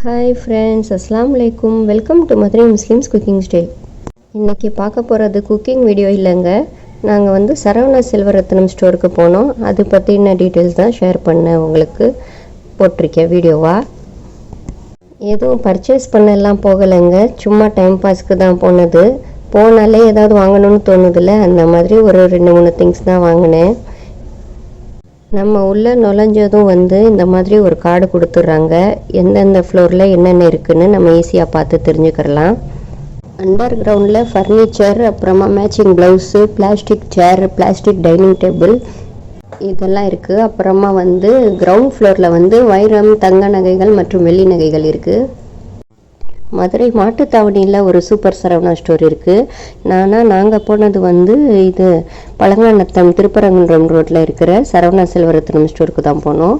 Hi friends அஸ்லாம் வலைக்கும் welcome to Madurai Muslims cooking style இன்றைக்கி பார்க்க போகிறது குக்கிங் வீடியோ இல்லைங்க. நாங்கள் வந்து சரவணா செல்வரத்னம் ஸ்டோருக்கு போனோம். அது பற்றின டீட்டெயில்ஸ் தான் ஷேர் பண்ணேன் உங்களுக்கு போட்டிருக்கேன் வீடியோவா எதுவும் பர்ச்சேஸ் பண்ணலாம் போகலைங்க. சும்மா டைம் பாஸ்க்கு தான் போனது. போனாலே ஏதாவது வாங்கணும்னு தோணுதில்ல? அந்த மாதிரி ஒரு ரெண்டு மூணு திங்ஸ் தான் வாங்கினேன். நம்ம உள்ளே நுழைஞ்சதும் வந்து இந்த மாதிரி ஒரு கார்டு கொடுத்துட்றாங்க. எந்தெந்த ஃப்ளோரில் என்னென்ன இருக்குதுன்னு நம்ம ஈஸியாக பார்த்து தெரிஞ்சுக்கிறலாம். அண்டர் கிரவுண்டில் ஃபர்னிச்சர் அப்புறமா matching blouse plastic chair plastic dining table இதெல்லாம் இருக்குது அப்புறமா வந்து கிரவுண்ட் ஃப்ளோரில் வந்து வைரம் தங்க நகைகள் மற்றும் வெள்ளி நகைகள் இருக்குது மதுரை மாட்டுத்தாவணியில் ஒரு சூப்பர் சரவணா ஸ்டோர் இருக்குது நானாக நாங்கள் போனது வந்து இது பழங்காநத்தம் திருப்பரங்குன்றம் ரோட்டில் இருக்கிற சரவணா செல்வரத்னம் ஸ்டோருக்கு தான் போனோம்.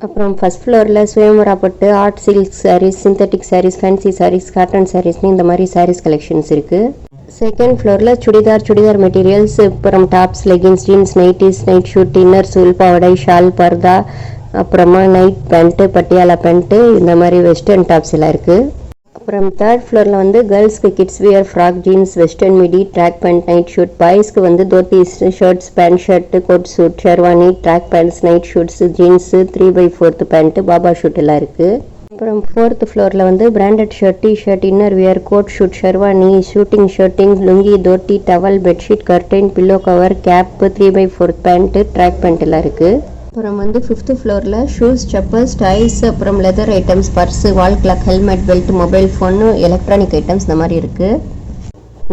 அப்புறம் ஃபஸ்ட் ஃப்ளோரில் சுயம்பரா பட்டு art silk sarees synthetic sarees fancy sarees cotton சாரீஸ்னு இந்த மாதிரி சாரீஸ் கலெக்ஷன்ஸ் இருக்குது செகண்ட் ஃப்ளோரில் சுடிதார் சுடிதார் மெட்டீரியல்ஸ் அப்புறம் tops leggings jeans nighties night suit inner சூல் பாவடை ஷால் பர்தா அப்புறமா நைட் பேண்ட்டு பட்டியாலா பேண்ட்டு இந்த மாதிரி வெஸ்டர்ன் டாப்ஸ் எல்லாம் இருக்குது அப்புறம் தேர்ட் ஃப்ளோரில் வந்து கேர்ள்ஸ்க்கு kids wear frock jeans western midi track pant night suit பாய்ஸ்க்கு வந்து dhotis shirts pant shirt coat suit sherwani track pants night suits jeans three by fourth pant baba suit எல்லாம் இருக்குது அப்புறம் fourth ஃப்ளோரில் வந்து branded shirt T shirt inner wear coat suit sherwani shooting shirting lungi dhoti towel bedsheet curtain pillow cover cap three by fourth pant track pant எல்லாம் இருக்குது அப்புறம் வந்து fifth ஃப்ளோரில் ஷூஸ் செப்பல்ஸ் டைஸ் அப்புறம் leather items purse wall clock helmet belt mobile phone electronic items இந்த மாதிரி இருக்குது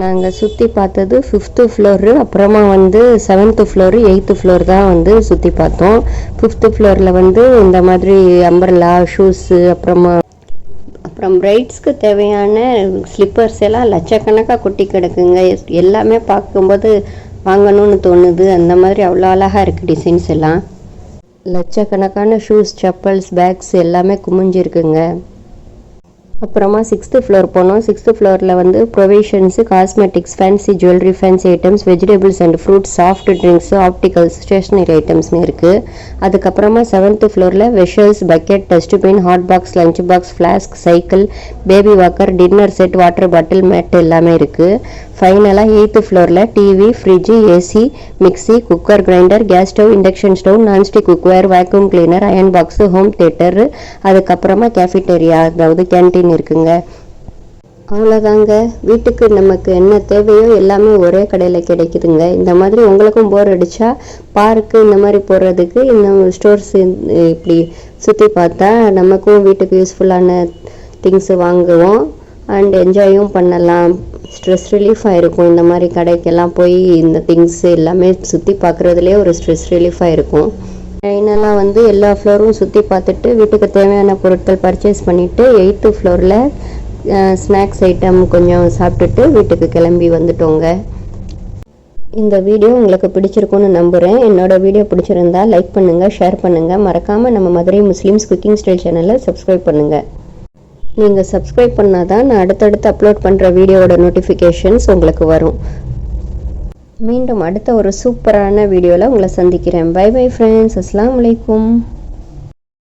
நாங்கள் சுற்றி பார்த்தது ஃபிஃப்த்து ஃப்ளோரு அப்புறமா வந்து செவன்த்து ஃப்ளோரு எயித்து ஃப்ளோர் தான் வந்து சுற்றி பார்த்தோம். ஃபிஃப்த்து ஃப்ளோரில் வந்து இந்த மாதிரி அம்பர்லா ஷூஸு அப்புறமா அப்புறம் பிரைட்ஸ்க்கு தேவையான ஸ்லிப்பர்ஸ் எல்லாம் லட்சக்கணக்காக கொட்டி கிடக்குங்க. எல்லாமே பார்க்கும்போது வாங்கணும்னு தோணுது. அந்த மாதிரி அவ்வளோ அழகாக இருக்குது டிசைன்ஸ் எல்லாம். லட்சக்கணக்கான ஷூஸ் செப்பல்ஸ் பேக்ஸ் எல்லாமே குமிஞ்சிருக்குங்க. அப்புறமா சிக்ஸ்த்து ஃப்ளோர் போனோம். சிக்ஸ்த்து ஃப்ளோரில் வந்து provisions cosmetics fancy jewellery fancy items vegetables and fruits soft drinks opticals stationery ஐட்டம்ஸ்னு இருக்குது அதுக்கப்புறமா செவன்த்து ஃப்ளோரில் vessels bucket dustbin hot box lunch box flask cycle baby walker dinner set water bottle mat எல்லாமே இருக்குது ஃபைனலாக eighth ஃப்ளோரில் TV fridge AC mixie cooker grinder gas stove induction stove nonstick cookware vacuum cleaner iron box home theatre அதுக்கப்புறமா cafeteria அதாவது canteen இருக்குங்க. அவ்வளோதாங்க வீட்டுக்கு நமக்கு என்ன தேவையோ எல்லாமே ஒரே கடையில் கிடைக்குதுங்க. இந்த மாதிரி உங்களுக்கும் போர் அடித்தா பார்க்கு இந்த மாதிரி போடுறதுக்கு இந்த ஸ்டோர்ஸ் இப்படி சுற்றி பார்த்தா நமக்கும் வீட்டுக்கு யூஸ்ஃபுல்லான திங்ஸு வாங்குவோம். அண்ட் என்ஜாயும் பண்ணலாம். ஸ்ட்ரெஸ் ரிலீஃபாக இருக்கும் இந்த மாதிரி கடைக்கெல்லாம் போய் இந்த திங்ஸ் எல்லாமே சுற்றி பார்க்குறதுலேயே ஒரு ஸ்ட்ரெஸ் ரிலீஃபாக இருக்கும் ஃபைனலாக வந்து எல்லா ஃப்ளோரும் சுற்றி பார்த்துட்டு வீட்டுக்கு தேவையான பொருட்கள் பர்ச்சேஸ் பண்ணிவிட்டு எயித்து ஃப்ளோரில் ஸ்நாக்ஸ் ஐட்டம் கொஞ்சம் சாப்பிட்டுட்டு வீட்டுக்கு கிளம்பி வந்துட்டோங்க. இந்த வீடியோ உங்களுக்கு பிடிச்சிருக்கும்னு நம்புகிறேன் என்னோட வீடியோ பிடிச்சிருந்தா லைக் பண்ணுங்கள் ஷேர் பண்ணுங்கள் மறக்காமல் நம்ம மதுரை முஸ்லீம்ஸ் குக்கிங் ஸ்டைல் சேனலை சப்ஸ்கிரைப் பண்ணுங்கள் நீங்கள் சப்ஸ்கிரைப் பண்ணால் தான் நான் அடுத்தடுத்து அப்லோட் பண்ணுற வீடியோவோட நோட்டிஃபிகேஷன்ஸ் உங்களுக்கு வரும். மீண்டும் அடுத்த ஒரு சூப்பரான வீடியோவில் உங்களை சந்திக்கிறேன். பை பை ஃப்ரெண்ட்ஸ் அஸ்லாம் வலைக்கும்